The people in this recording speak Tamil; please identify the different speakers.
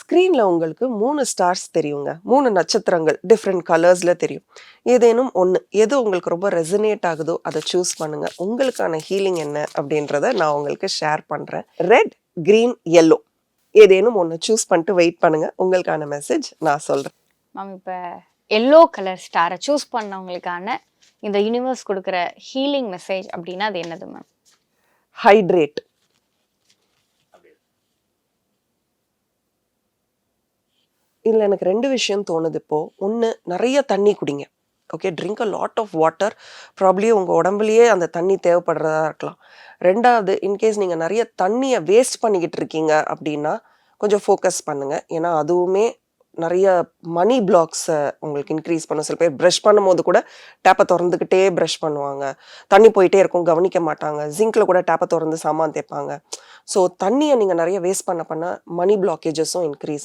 Speaker 1: ஸ்க்ரீனில் உங்களுக்கு மூணு ஸ்டார்ஸ் தெரியுங்க. மூணு நட்சத்திரங்கள் டிஃப்ரெண்ட் கலர்ஸில் தெரியும். ஏதேனும் ஒன்று எது உங்களுக்கு ரொம்ப ரெசனேட் ஆகுதோ அதை சூஸ் பண்ணுங்கள் உங்களுக்கான ஹீலிங் என்ன அப்படின்றத நான் உங்களுக்கு ஷேர் பண்ணுறேன் ரெட் க்ரீன் yellow. ஏதேனும் ஒன்று சூஸ் பண்ணிட்டு வெயிட் பண்ணுங்கள் உங்களுக்கான மெசேஜ் நான் சொல்கிறேன்
Speaker 2: மேம் இப்போ எல்லோ கலர் ஸ்டாரை சூஸ் பண்ணவங்களுக்கான இந்த யூனிவர்ஸ் கொடுக்குற ஹீலிங் மெசேஜ் அப்படின்னா அது என்னது மேம்
Speaker 1: ஹைட்ரேட் இதில் எனக்கு ரெண்டு விஷயம் தோணுது இப்போது ஒன்று நிறைய தண்ணி குடிங்க. Okay drink a lot of water probably உங்கள் உடம்புலயே அந்த தண்ணி தேவைப்படுறதா இருக்கலாம். ரெண்டாவது இன்கேஸ் நீங்கள் நிறைய தண்ணியை வேஸ்ட் பண்ணிக்கிட்டு இருக்கீங்க அப்படின்னா கொஞ்சம் ஃபோக்கஸ் பண்ணுங்கள் ஏன்னா அதுவுமே நிறைய மணி பிளாக்ஸை உங்களுக்கு இன்க்ரீஸ் பண்ணும். சில பேர் ப்ரஷ் பண்ணும்போது கூட டேப்பை திறந்துக்கிட்டே ப்ரஷ் பண்ணுவாங்க. தண்ணி போயிட்டே இருக்கும் கவனிக்க மாட்டாங்க. ஜிங்கில் கூட டேப்பை திறந்து சாமான் தேய்ப்பாங்க. ஸோ தண்ணியை நீங்கள் நிறைய வேஸ்ட் பண்ண பண்ண மணி பிளாக்கேஜஸும் இன்க்ரீஸ் ஆகும்.